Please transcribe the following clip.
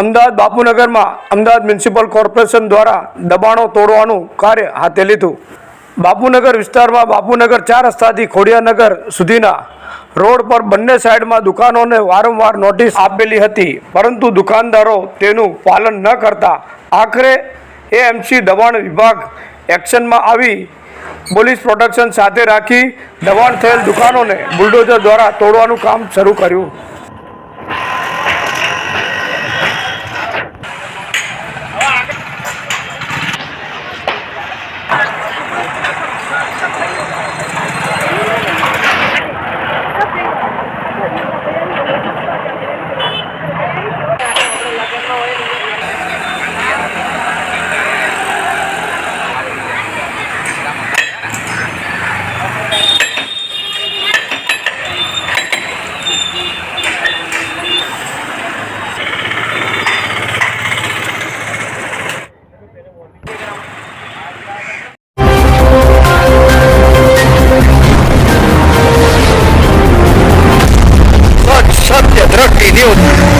અમદાવાદ બાપુનગરમાં Ahmedabad municipal corporation દ્વારા દબાણો તોડવાનું કાર્ય હાથે લીધું. બાપુનગર વિસ્તારમાં બાપુનગર ચાર રસ્તાથી ખોડિયાનગર સુધીના રોડ પર બંને સાઈડમાં દુકાનોને વારંવાર નોટિસ આપેલી હતી, પરંતુ દુકાનદારો તેનું પાલન ન કરતા આખરે એએમસી દબાણ વિભાગ એક્શનમાં આવી, પોલીસ પ્રોટેક્શન સાથે રાખી દબાણ થયેલ દુકાનોને બુલડોઝર દ્વારા તોડવાનું કામ શરૂ કર્યું. Shut the drug in you.